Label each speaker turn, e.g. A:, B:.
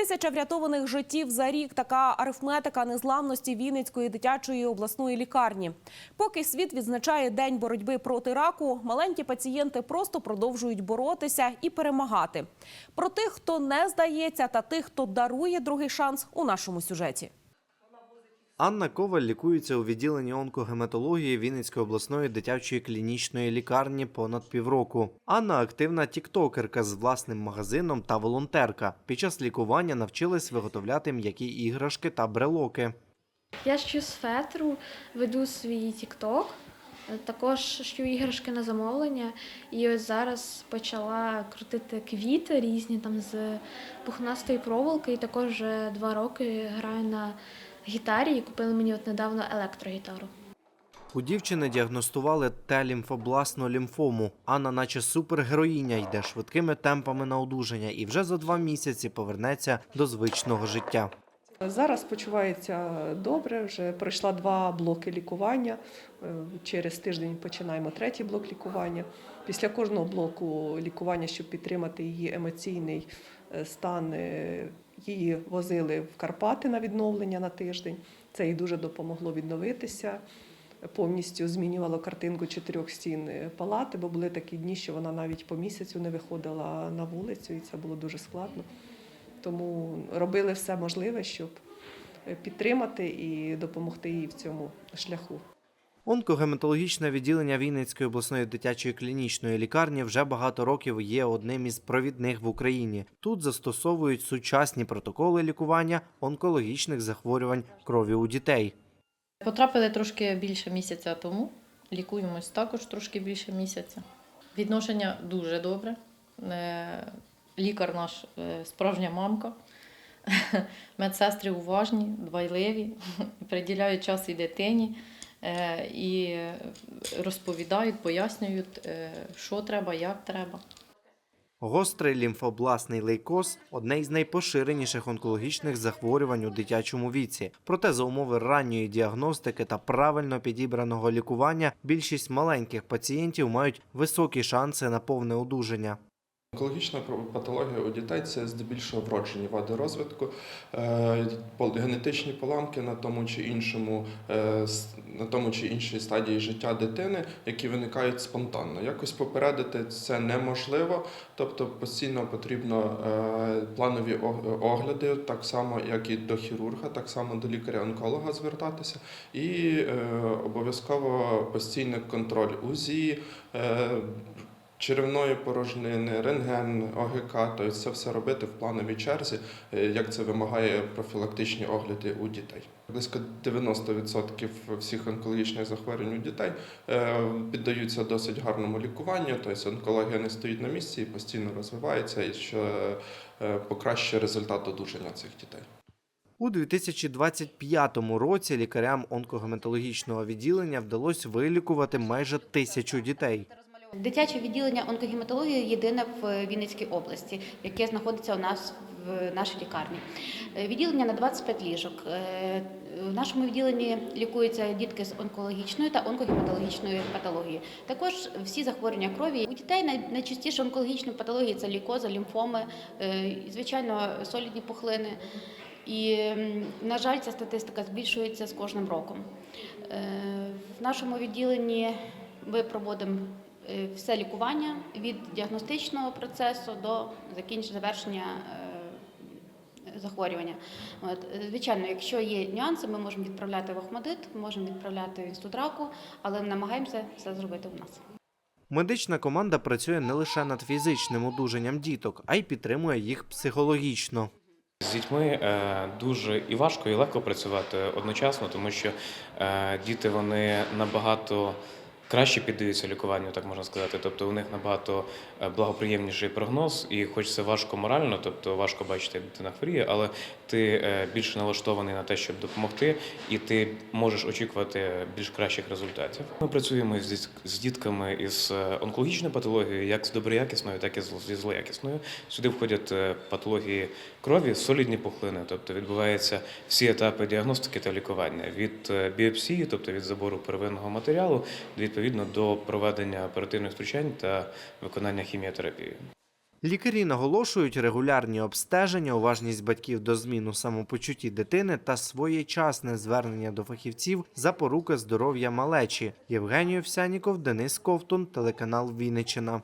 A: Тисяча врятованих життів за рік. Така арифметика незламності Вінницької дитячої обласної лікарні. Поки світ відзначає день боротьби проти раку, маленькі пацієнти просто продовжують боротися і перемагати. Про тих, хто не здається, та тих, хто дарує другий шанс у нашому сюжеті.
B: Анна Коваль лікується у відділенні онкогематології Вінницької обласної дитячої клінічної лікарні понад півроку. Анна активна тіктокерка з власним магазином та волонтерка. Під час лікування навчилась виготовляти м'які іграшки та брелоки.
C: Я шью з фетру, веду свій тікток, також шью іграшки на замовлення. І ось зараз почала крутити квіти різні там з пухнастої проволоки. І також вже два роки граю на гітарі і купили мені от недавно електрогітару.
B: У дівчини діагностували Т-лімфобласну лімфому. Анна, наче супергероїня, йде швидкими темпами на одужання і вже за два місяці повернеться до звичного життя.
D: Зараз почувається добре, вже пройшла два блоки лікування. Е, Через тиждень починаємо третій блок лікування. Після кожного блоку лікування, щоб підтримати її емоційний е, стан, е, її возили в Карпати на відновлення на тиждень. Це їй дуже допомогло відновитися. Повністю змінювало картинку чотирьох стін е, палати, бо були такі дні, що вона навіть по місяцю не виходила на вулицю, і це було дуже складно. Тому робили все можливе, щоб е, підтримати і допомогти їй в цьому шляху.
B: Онкогематологічне відділення Вінницької обласної дитячої клінічної лікарні вже багато років є одним із провідних в Україні. Тут застосовують сучасні протоколи лікування онкологічних захворювань крові у дітей.
E: Потрапили трошки більше місяця тому. Лікуємось також трошки більше місяця. Відношення дуже добре. Е, Лікар наш е, справжня мамка. Медсестри уважні, дбайливі, приділяють час і дитині і розповідають, пояснюють, е, що треба, як треба.
B: Гострий лімфобласний лейкоз одне із найпоширеніших онкологічних захворювань у дитячому віці. Проте за умови ранньої діагностики та правильно підібраного лікування більшість маленьких пацієнтів мають високі шанси на повне одужання.
F: Онкологічна патологія у дітей це здебільшого вроджені вади розвитку, е, генетичні поламки на тому чи іншому е, на тому чи іншій стадії життя дитини, які виникають спонтанно. Якось попередити це неможливо, тобто постійно потрібно е, планові огляди, так само як і до хірурга, так само до лікаря-онколога звертатися, і обов'язково постійний контроль УЗІ. Черевної порожнини, рентген, ОГК, тобто це все робити в плановій черзі, е, як це вимагає профілактичні огляди у дітей. Близько 90% всіх онкологічних захворювань у дітей е, піддаються досить гарному лікуванню, тобто онкологія не стоїть на місці і постійно розвивається, і що е, покращує результат одужання цих дітей.
B: У 2025 році лікарям онкогематологічного відділення вдалося вилікувати майже тисячу дітей.
G: Дитяче відділення онкогематології єдине в Вінницькій області, яке знаходиться у нас в нашій лікарні. Е, Відділення на 25 ліжок. Е, В нашому відділенні лікуються дітки з онкологічною та онкогематологічною патологією. Також всі захворювання крові. У дітей найчастіше онкологічні патології це лікоза, лімфоми, е, звичайно, солідні пухлини. І, на жаль, ця статистика збільшується з кожним роком. В нашому відділенні ми проводимо все лікування від діагностичного процесу до закінчення завершення е, захворювання. От, е, звичайно, якщо є нюанси, ми можемо відправляти в Охмадит, можемо відправляти в інститут раку, але ми намагаємося все зробити у нас.
B: Медична команда працює не лише над фізичним одужанням діток, а й підтримує їх психологічно.
H: З дітьми е, дуже і важко, і легко працювати одночасно, тому що е, діти вони набагато краще піддаються лікуванню, так можна сказати. Тобто у них набагато е, благоприємніший прогноз, і хоч це важко морально, тобто важко бачити, як дитина хворіє, але ти е, більше налаштований на те, щоб допомогти, і ти можеш очікувати більш кращих результатів. Ми працюємо з дітками із е, онкологічною патологією, як з доброякісною, так і зі злоякісною. Сюди входять е, патології крові, солідні пухлини, тобто відбуваються всі етапи діагностики та лікування від е, біопсії, тобто від забору первинного матеріалу, відповідно до проведення оперативних втручань та виконання хіміотерапії.
B: Лікарі наголошують регулярні обстеження, уважність батьків до змін у самопочутті дитини та своєчасне звернення до фахівців запорука здоров'я малечі. Євгеній Овсяніков, Денис Ковтун, телеканал Вінниччина.